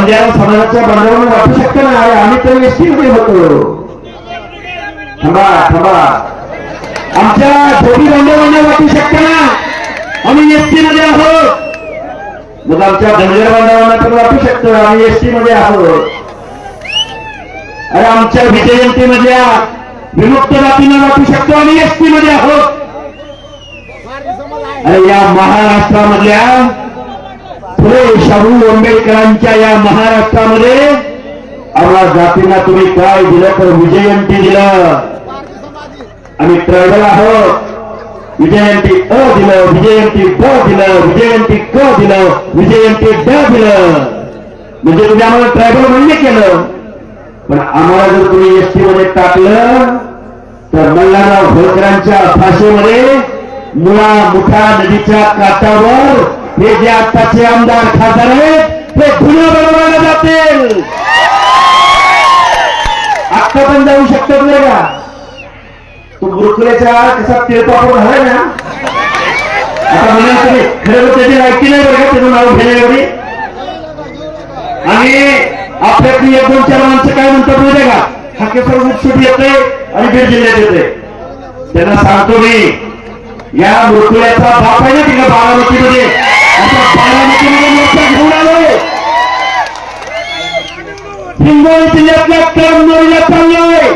मग समाजाच्या बंधावर वाटू शकतो ना अरे आम्ही तर एसटी मध्ये होतो. थांबा थांबा. आमच्या छोटी बांधवांना वाटू शकतो ना? आम्ही एसटी मध्ये आहोत. मग आमच्या धनगर बांधवांना पण वाटू शकतो. आम्ही एसटी मध्ये आहोत. अरे आमच्या विजयंतीमधल्या विमुक्त जातींना वाटू शकतो. आम्ही एसटी मध्ये आहोत. अरे या महाराष्ट्रामधल्या फुले शाहू आंबेडकरांच्या या महाराष्ट्रामध्ये आम्हाला जातींना तुम्ही काय दिलं तर विजयंती दिलं. आम्ही ट्रायबल आहोत. विजयंती अ दिलं विजयंती ब दिलं विजयंती क दिलं विजयंती ड दिलं. म्हणजे तुम्ही आम्हाला ट्रायबल म्हणणे केलं. पण आम्हाला जर तुम्ही एसटी मध्ये टाकलं तर मल्हारराव होळकरांच्या भाषेमध्ये मुळा मुठा नदीच्या काठावर हे जे आताचे आमदार खासदार आहेत ते पुन्हा बनवायला जातील. आत्ता पण जाऊ शकतात नाही का? तू गुरुकुलेच्या कसा तिळपापड झालाय ना. आता म्हणा तुम्ही खरं त्याची लायकी नाही बरं का त्याचं नाव घेण्या एवढी आणि आपल्यातली एक दोन चार माणसं काय म्हणतात माहिती का? हाकेसर मुखसूट येते आणि बीड जिल्ह्यात येते त्यांना सांगतो मी या मृत्यूचा बाप आहे ना तिला बारामतीमध्ये. घेऊन आलोय हिंगोली जिल्ह्यातल्या कळमनुरीला चाललोय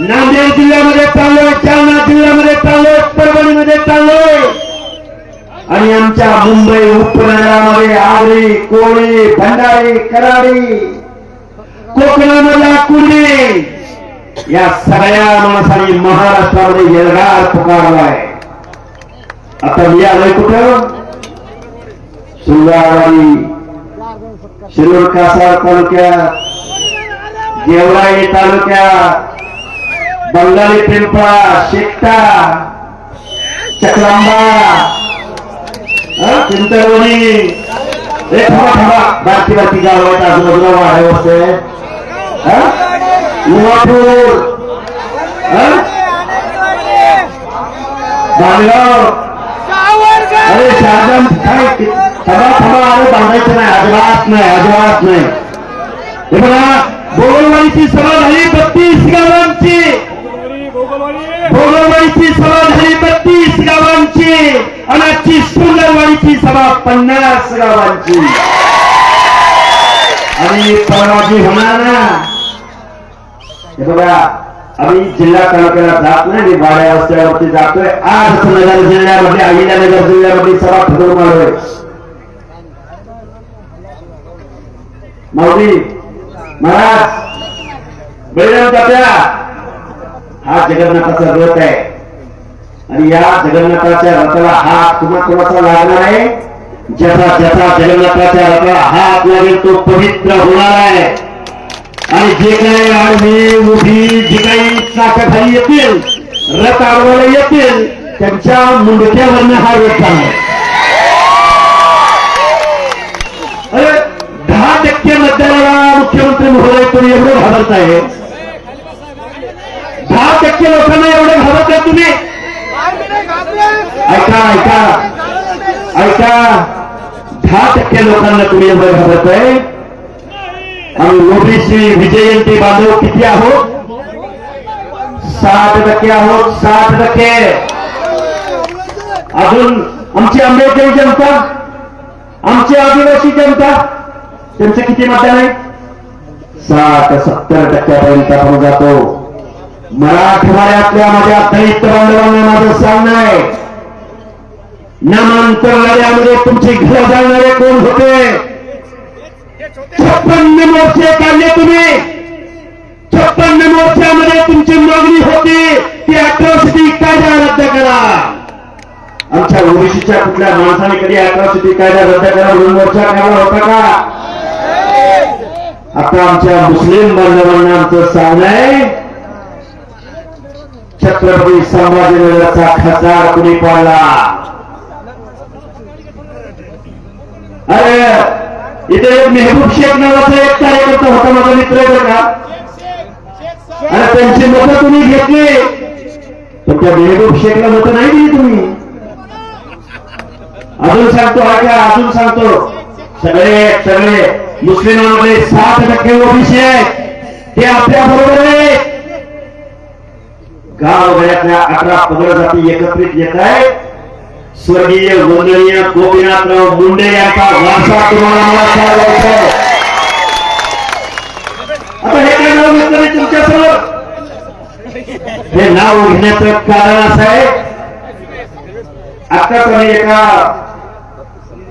नांदेड जिल्ह्यामध्ये चाललोय जालना जिल्ह्यामध्ये चाललोय परभणीमध्ये चाललोय आणि आमच्या मुंबई उपनगरामध्ये आगरी कोळी भंडारी कराडी कोकणामधला कुर्डी या सगळ्या माणसांनी महाराष्ट्रामध्ये येळगार पुकारलाय. आता मी आलोय कुठं? शिंगावाडी शिरूर कासार तालुक्यात गेवराई तालुक्यात बंगाली पिंपळा शेकटा चकलांबा चिंतवणी. हे थांबा थांबा. बाकी बाकी गाव आहेत आजूबाजूला वाढे होते उमापूर. बांधगाव. अरे शारदा काय थांबा थांबा अरे बांधायचं नाही अजिबात नाही अजिबात नाही. हे बघा भोगलवाडीची सभा झाली बत्तीस गावांची. भोगलवाडीची सभा झाली बत्तीस गावांची. आणि आजची सुंदरवाडीची सभा पन्नास गावांची. आणि परवाजी होणार ना. हे बघा आम्ही जिल्हा तालुक्याला जात नाही मी वाड्या रस्त्यावरती जातोय. आज नगर जिल्ह्यामध्ये अहिल्यानगर जिल्ह्यामध्ये सभा ठरवून आलोय. माऊली महाराज बळीराम तात्या. हा जगन्नाथाचा रथ आहे. आणि या जगन्नाथाच्या रथाला हात कुणा कुणाचा लागणार आहे. ज्याचा ज्याचा जगन्नाथाच्या रथाला हात लागेल तो पवित्र होणार आहे. आणि जे काही आडवी उभी जी काही चाकाखाली येतील रथ आडवायला येतील त्यांच्या मुंडक्यावरनं हा रथ आहे मुख्यमंत्री महोदय तुम्ही एवढं घाबरताय आहे. दहा टक्के लोकांना एवढं घाबरताय तुम्ही. ऐका ऐका. ऐका. दहा टक्के लोकांना तुम्ही एवढं घाबरताय आहे. आणि ओबीसी विजयंती बांधव किती आहोत? साठ टक्के आहोत साठ टक्के. अजून आमची आंबेडकरी जनता आमची आदिवासी जनता त्यांचं किती मतदान आहे? साठ सत्तर टक्क्यापर्यंत आपण जातो. मराठवाड्यातल्या माझ्या दलित बांधवांना माझं सांगणं आहे. नामांतरवाड्यामध्ये तुमची घर जाणारे कोण होते? छप्पन्न मोर्चे काढले तुम्ही. छप्पन्न मोर्चामध्ये तुमची मागणी होती. ती अॅट्रॉसिटी कायदा रद्द करा. आमच्या ओबीसीच्या कुठल्या माणसाने कधी अॅट्रॉसिटी कायदा रद्द करा म्हणून मोर्चा काढला होता का? आता आमच्या मुस्लिम बांधवांना आमचं सांगणं आहे छत्रपती संभाजीनगरचा खासदार कुणी पाडला? अरे इथे एक मेहबूब शेख नावाचा एक कार्यकर्ता होता माझा मित्र आहे बरं का? अरे त्यांची मत तुम्ही घेतली. पण त्या मेहबूब शेखला मत नाही दिली तुम्ही. अजून सांगतो ऐका अजून सांगतो. सगळे सगळे मुस्लिमांमध्ये साठ टक्के ओबीसी आहेत. ते आपल्या बरोबर आहेत गाव गळ्यातल्या अठरा पंधरा जाती एकत्रित येत आहेत. स्वर्गीय वंदनीय गोपीनाथराव मुंडे यांचा वारसा तुम्हाला आता हे काय नाव घेतलं मी तुमच्यासमोर हे नाव घेण्याचं कारण असं आहे. आता आम्ही एका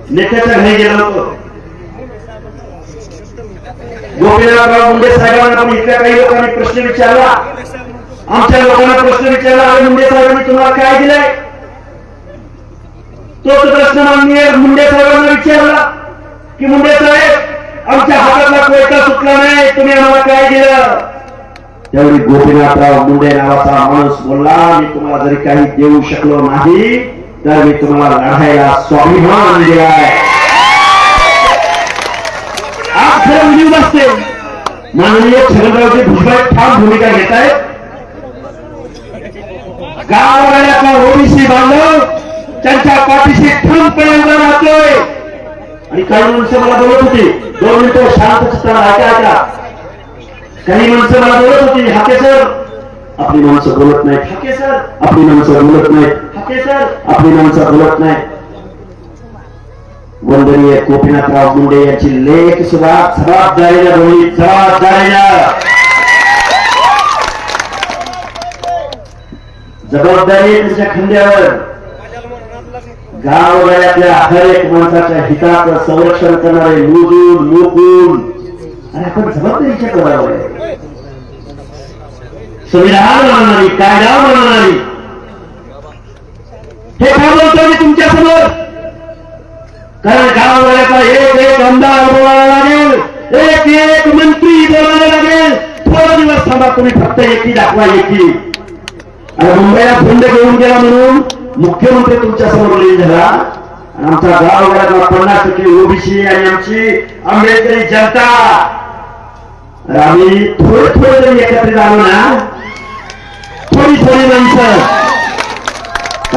नेत्याच्या घरी गेलो होतो. गोपीनाथराव मुंडे साहेबांना इथल्या काही लोकांनी प्रश्न विचारला. आमच्या लोकांना प्रश्न विचारला अरे मुंडे साहेबांनी तुम्हाला काय दिलंय? तोच प्रश्न माननीय मुंडे साहेबांना विचारला की मुंडे साहेब आमच्या हातातला कोयता सुटला नाही तुम्ही आम्हाला काय दिलं? त्यावेळी गोपीनाथराव मुंडे नावाचा माणूस बोलला मी तुम्हाला जरी काही देऊ शकलो नाही तर मी तुम्हाला लढायला स्वाभिमान दिलाय. आज खरं उजीव असते माननीय छगनरावजी भुजबळ ठाम भूमिका घेत आहेत गावाला ओबीसी बांधव त्यांच्या पाठीशी ठामपणे उभा राहतोय. आणि काही माणसं मला बोलत होती दोन मिनिटं शांत चित्ताला ऐका ऐका. काही माणसं मला बोलत होती हाके सर आपली माणसं बोलत नाहीत हाके सर आपली माणसं बोलत नाहीत हाके सर आपली माणसं बोलत नाहीत. वंदनीय गोपीनाथराव मुंडे यांची लेख सुद्धा जबाबदारीला होईल जबाबदारीला जबाबदारी त्याच्या तुमच्या खांद्यावर गावगाड्यातल्या हर एक माणसाच्या हिताचं संरक्षण करणारे मोजून मोकून आणि आपण जबाबदारीच्या करावर संविधान मानणारी कायदा मानणारी हे काय बोलतो मी तुमच्यासमोर कारण गाववाल्याचा एक एक आमदार बोलायला लागेल. एक एक मंत्री बोलायला लागेल. थोडा दिवस थांबा तुम्ही फक्त एकी दाखवा एकी आणि मुंबईला फंड घेऊन गेला म्हणून मुख्यमंत्री तुमच्यासमोर लिहिल झाला. आणि आमचा गाववाल्यातला पन्नास टक्के ओबीसी आणि आमची आंबेडकरी जनता. आम्ही थोडे थोडे जरी एकत्रित आलो ना थोडी थोडी माणसं.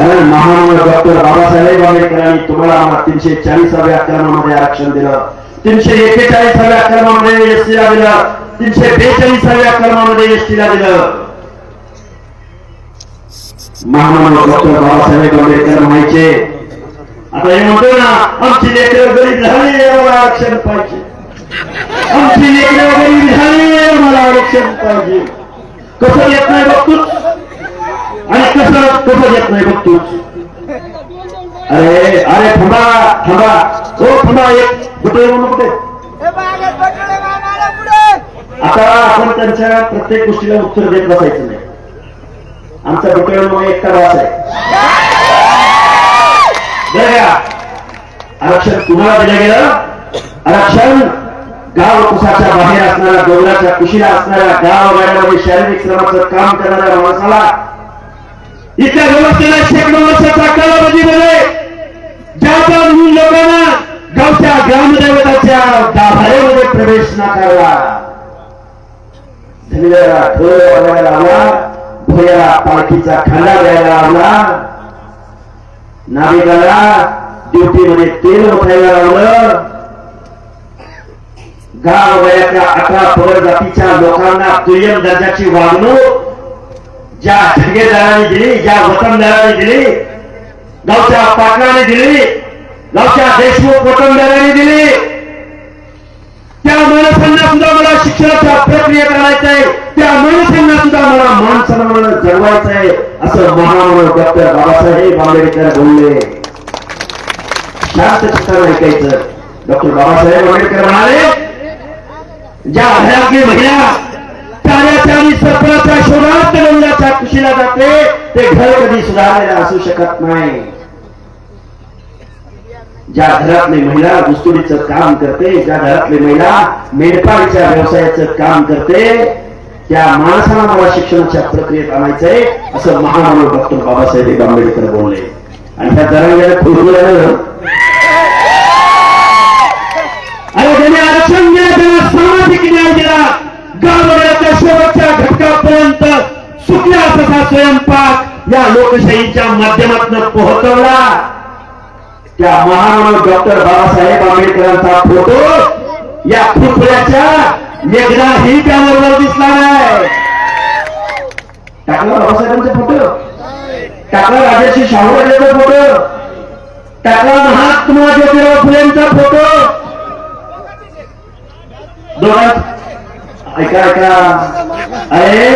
कारण महान डॉक्टर बाबासाहेब आंबेडकरांनी तुम्हाला आम्हाला तीनशे चाळीसाव्या कलमामध्ये आरक्षण दिलं तीनशे एक्केचाळीसाव्या कलमामध्ये एसटीला दिलं तीनशे बेचाळीसाव्या कलमामध्ये एसटीला दिलं महान डॉक्टर बाबासाहेब आंबेडकर म्हणायचे आता हे म्हणतो ना आमची लेकर गरीब झाली आम्हाला आरक्षण पाहिजे आमची लेकर गरीब झाली आम्हाला आरक्षण पाहिजे कसं येत नाही बघतोच आणि कसं कसं येत नाही बघतोच अरे अरे थांबा थांबा. हो थांबा एक कुठे कुठे आता आपण त्यांच्या प्रत्येक गोष्टीला उत्तर देत बसायचं नाही. आमचा डोक्यावर एकटा वास आहे. आरक्षण कुणाला दिलं गेलं? आरक्षण गाव कुसाच्या बाहेर असणाऱ्या डोंगराच्या कुशीला असणाऱ्या गाव गाड्यामध्ये शारीरिक श्रमाचं काम करणाऱ्या माणसाला इथल्या व्यवस्थेला शेकडो वर्षाचा कालावधीमध्ये ज्या ज्या म्हणून लोकांना गावच्या ग्रामदैवताच्या गाभाऱ्यामध्ये प्रवेश नाकारला जमिनीला ढोल वाजवायला लावला भोयाला पालखीचा खांदा द्यायला लावला नाविकाला ड्युटीमध्ये तेल ओठायला लावलं. गाव वयाच्या अठरा पवर जातीच्या लोकांना दुय्यम दर्जाची वागणूक ज्या ठेकेदाराने दिली ज्या वतनदाराने दिली गावच्या पाटलाने दिली गावच्या देशमुख वतनदाराने दिली. त्या माणसांना सुद्धा मला शिक्षणाच्या प्रक्रिया करायचं आहे. त्या माणसांना सुद्धा मला मान सन्मान जगवायचं आहे असं महामानव डॉक्टर बाबासाहेब आंबेडकर बोलले. शांत चित्तानं ऐकायचं. डॉक्टर बाबासाहेब आंबेडकर म्हणाले ज्या घरातली महिला पाण्याच्या आणि सरपणाच्या शोधात रंगाच्या कुशीला जाते. ते घर कधी सुधारलेलं असू शकत नाही. ज्या घरातली महिला दुस्तुरीचं काम करते ज्या घरातली महिला मेंढपाळीच्या व्यवसायाचं काम करते त्या माणसाला मला शिक्षणाच्या प्रक्रियेत आणायचंय असं महामानव डॉक्टर बाबासाहेब आंबेडकर बोलले. आणि त्या दरम्यान खुरखुरलं आणि त्याने आरक्षण दिलं त्याला सामाजिक न्याय दिला. गावड्याच्या शेवटच्या घटकापर्यंत सुटल्या तसा स्वयंपाक या लोकशाहीच्या माध्यमातून पोहोचवला. त्या महान डॉक्टर बाबासाहेब आंबेडकरांचा फोटो या फुटल्याच्या मेघनाही पॅनलवर दिसला नाही टाकला बाबासाहेबांचा फोटो? टाकला राजाशी शाहू राजाचा फोटो? टाकला महात्मा ज्योतिराव फुलेंचा फोटो? दोघांचा ऐका ऐका. अरे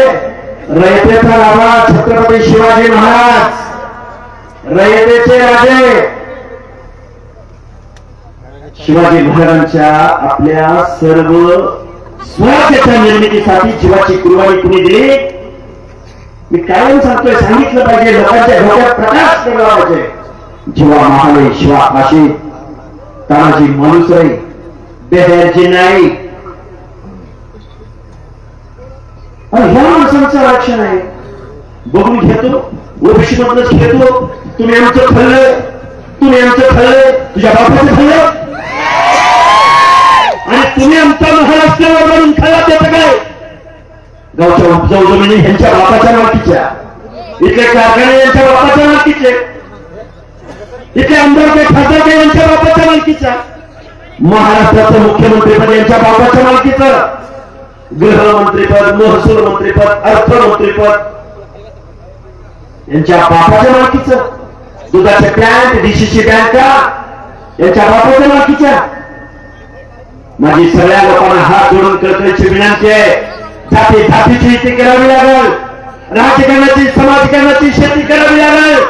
रयतेचा राजा छत्रपती शिवाजी महाराज. रयतेचे राजे. शिवाजी महाराजांच्या आपल्या सर्व स्वराज्याच्या निर्मितीसाठी जीवाची कुर्बानी कुणी दिली. मी कायम सांगतोय सांगितलं पाहिजे लोकांच्या डोक्यात प्रकाश केला पाहिजे. जीवा महाले शिवा काशी. तानाजी मालुसरे बेहरजी नाईक. आणि ह्या माणसांचं आरक्षण आहे. बघून घेतो ओबीसी मधनच घेतो. तुम्ही आमचं खाल्लं तुम्ही आमचं खाल्लं तुझ्या बापाचं खाल्लं आणि तुम्ही आमचा महाराष्ट्रावर म्हणून खाल्ला त्याचं काय गावच्या उपजाऊ जमिनी ह्यांच्या बापाच्या मालकीच्या इथले कारखाने यांच्या बापाच्या मालकीचे इथले आमदार काही खासदार काही यांच्या बापाच्या मालकीचा महाराष्ट्राचं मुख्यमंत्रीपद यांच्या बापाच्या मालकीचं गृहमंत्रीपद महसूल मंत्रीपद अर्थमंत्रीपद. यांच्या बापाच्या मालकीचं. दुधाचे बँक डीसीसी बँका यांच्या बापाच्या मालकीच्या. माझी सगळ्या लोकांना हात जोडून कळकळीची विनंती आहे. जाती जातीची इथे करावी लागल. राजकारणाची समाजकारणाची शेती करावी लागल.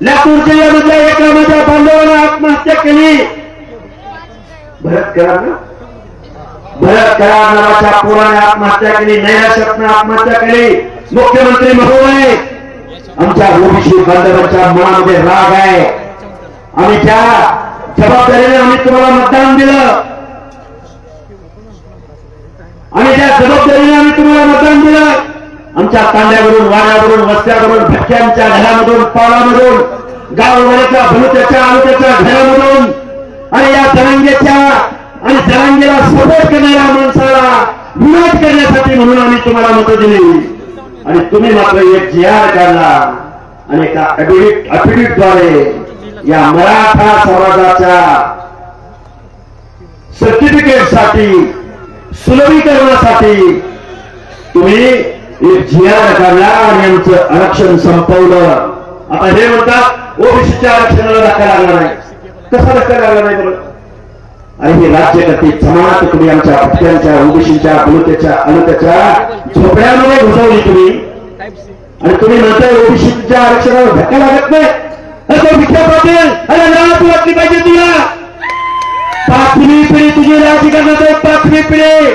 लातूर जिल्ह्यामधल्या एका माझ्या बांधवानं आत्महत्या केली. भरत करा ना. भरत करा नावाच्या पोराने आत्महत्या केली नैराश्यातनं आत्महत्या केली. मुख्यमंत्री महोदय आमच्या ओबीसी बांधवांच्या मनामध्ये राग आहे. आम्ही त्या जबाबदारीने आम्ही तुम्हाला मतदान दिलं. आणि त्या जबाबदारीने आम्ही तुम्हाला मतदान दिलं. आमच्या तांड्यावरून वाड्यावरून वस्त्यावरून भटक्यांच्या घरामधून पावलामधून गाववाड्याच्या भलुत्याच्या आलुत्याच्या घरामधून आणि या तरंगेच्या आणि जरांगेला सपोर्ट करणाऱ्या माणसाला विरोध करण्यासाठी म्हणून आम्ही तुम्हाला मतं दिली. आणि तुम्ही मात्र एक जी आर काढला. आणि एका अफिडेव्हिट या मराठा समाजाच्या सर्टिफिकेटसाठी सुलभीकरणासाठी तुम्ही एक जिहार काढला आणि आमचं आरक्षण संपवलं. आता हे म्हणतात ओबीसीच्या आरक्षणाला धक्का लागला नाही. कसा धक्का लागला नाही? बरं आणि हे राज्यकर्ते जमात तुम्ही आमच्या भटक्यांच्या ओबीसीच्या बलुत्याच्या अलुत्याच्या झोपड्यामध्ये घुसवली तुम्ही. आणि तुम्ही म्हणताय ओबीसीच्या आरक्षणावर धक्का लागत नाही. असं विखे पाटील अरे तू वाटली पाहिजे तुला. पाचवी पिढी तुझी राजकारणात पाचवी पिढी.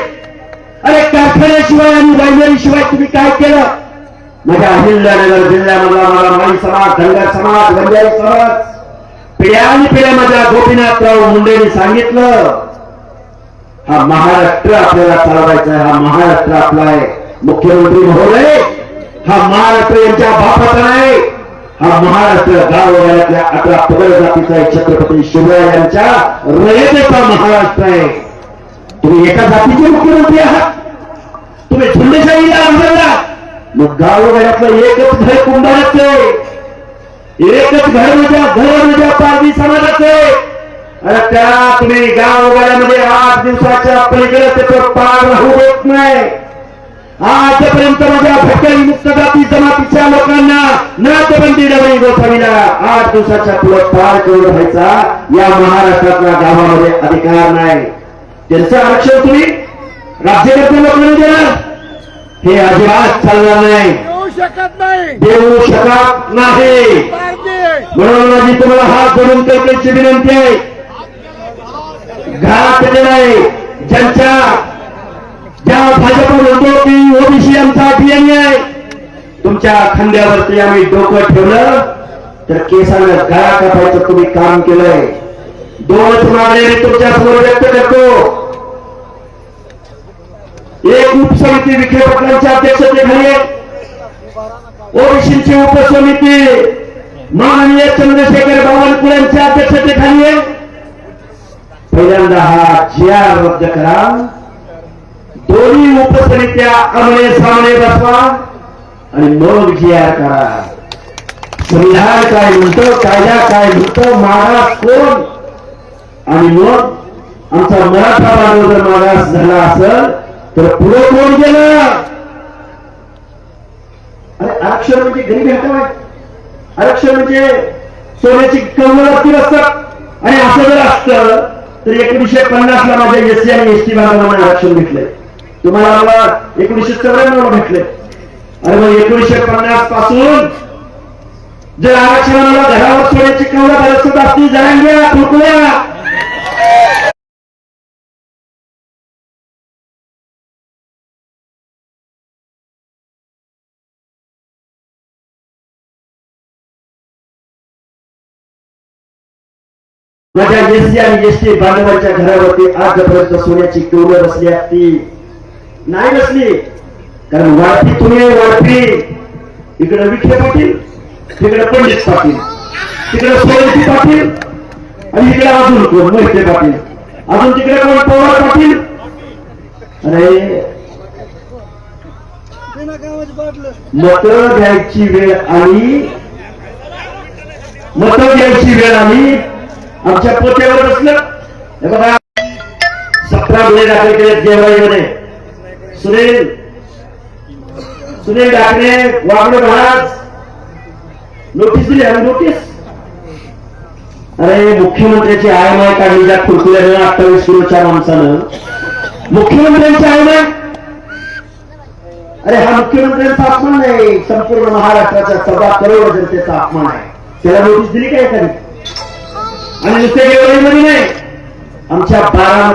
अरे कारखान्याशिवाय आणि राजवारी शिवाय तुम्ही काय केलं? माझ्या अहिल्यानगर जिल्ह्यामधला मला माई समाज धनगर समाज बंजारी समाज. पिढ्या आणि पिढ्या माझ्या गोपीनाथराव मुंडेने सांगितलं हा महाराष्ट्र आपल्याला चालवायचा आहे हा महाराष्ट्र आपला आहे. मुख्यमंत्री महोदय हा महाराष्ट्र यांच्या बापाचा आहे हा महाराष्ट्र गाववाड्यातल्या अठरा पगड जातीचा आहे छत्रपती शिवराय यांच्या रयतेचा महाराष्ट्र आहे. तुम्ही एका जातीचे मुख्यमंत्री आहात. तुम्ही झुंडशाहीला आढळला मग गाववाड्यातलं एकच घर कुंभाराचं आहे. एकच घर घर म्हणजे पारधी समाजाचं. अरे त्या तुम्ही गाववाड्यामध्ये आठ दिवसाच्या पलीकडे त्याचं पार राहू देत नाही. आजपर्यंत माझ्या भटकरी मुक्त जाती जमातीच्या लोकांना नाथबंदी डबरी गोठविला आठ दिवसाच्या पुढे पार करून राहायचा या महाराष्ट्रातल्या गावामध्ये अधिकार नाही. त्यांचं आरक्षण तुम्ही राज्यकर्ते लोकांना देणार. हे अजिबात चालणार नाही. येऊ शकत नाही. देऊ शकत नाही. म्हणून माझी तुम्हाला हात धरून कळकळीची विनंती आहे. घरात नाही ज्यांच्या ज्या भाजप म्हणतो की ओबीसी आमचा अभियानी आहे तुमच्या खांद्यावरती आम्ही डोकं ठेवलं तर केसानं गळा कापायचं तुम्ही काम केलंय. दोनच मागण्या मी तुमच्यासमोर व्यक्त करतो. एक उपसमिती विखे पाटलांच्या अध्यक्षतेखाली ओबीसीची उपसमिती माननीय चंद्रशेखर बावनकुळेंच्या अध्यक्षतेखाली आहे पहिल्यांदा हा जी आर रद्द करा. दोन्ही उपसमित्या आमने सामने बसवा आणि मग जी आर करा. संविधान काय म्हणतं कायदा काय म्हणतं मागास कोण? आणि मग आमचा मराठा बांधव जर मागास झाला असेल तर पुढे कोण गेलं? अरे आरक्षण म्हणजे गरीबी हटवाय आरक्षण म्हणजे सोन्याची कमल असतात आणि असं जर असतं तर एकोणीशे पन्नास ला माझ्या एससी आणि एसटी बांधवांना आरक्षण भेटलंय. तुम्हाला मला एकोणीशे चौऱ्याण्णव भेटले भेटलंय. अरे मग एकोणीशे पन्नासपासून जर आरक्षणाला घरावर सोन्याची कमला असतात असती जरांग्या तुकड्या माझ्या एससी आणि एसटी बांधवांच्या घरावरती आजपर्यंत सोन्याची कौल बसली असती. नाही नसली. कारण वाढती तुम्ही वाढती. इकडे विखे पाटील तिकडे पंडित पाटील तिकडे सोयंकी पाटील आणि इकडे अजून कोण? मोहिते पाटील. अजून तिकडे कोण? पवार पाटील. अरे मत घ्यायची वेळ आली. मत घ्यायची वेळ आली. आमच्या पोत्यावर बसलं. हे बघा. सतरा गुन्हे दाखल केले देवळाईमध्ये सुनील सुनील डाकरे वागडे महाराज नोटीस दिली आम्ही नोटीस. अरे मुख्यमंत्र्याची आयमाय काढली ज्या खुरकुल्यानं अठ्ठावीस किलोच्या माणसानं मुख्यमंत्र्यांची आयमाय? अरे हा मुख्यमंत्र्यांचा अपमान आहे संपूर्ण महाराष्ट्राचा सव्वा करोड जनतेचा अपमान आहे. त्याला नोटीस दिली काय एखादी? आणि नुसते गेवळीमध्ये नाही. आमच्या बारा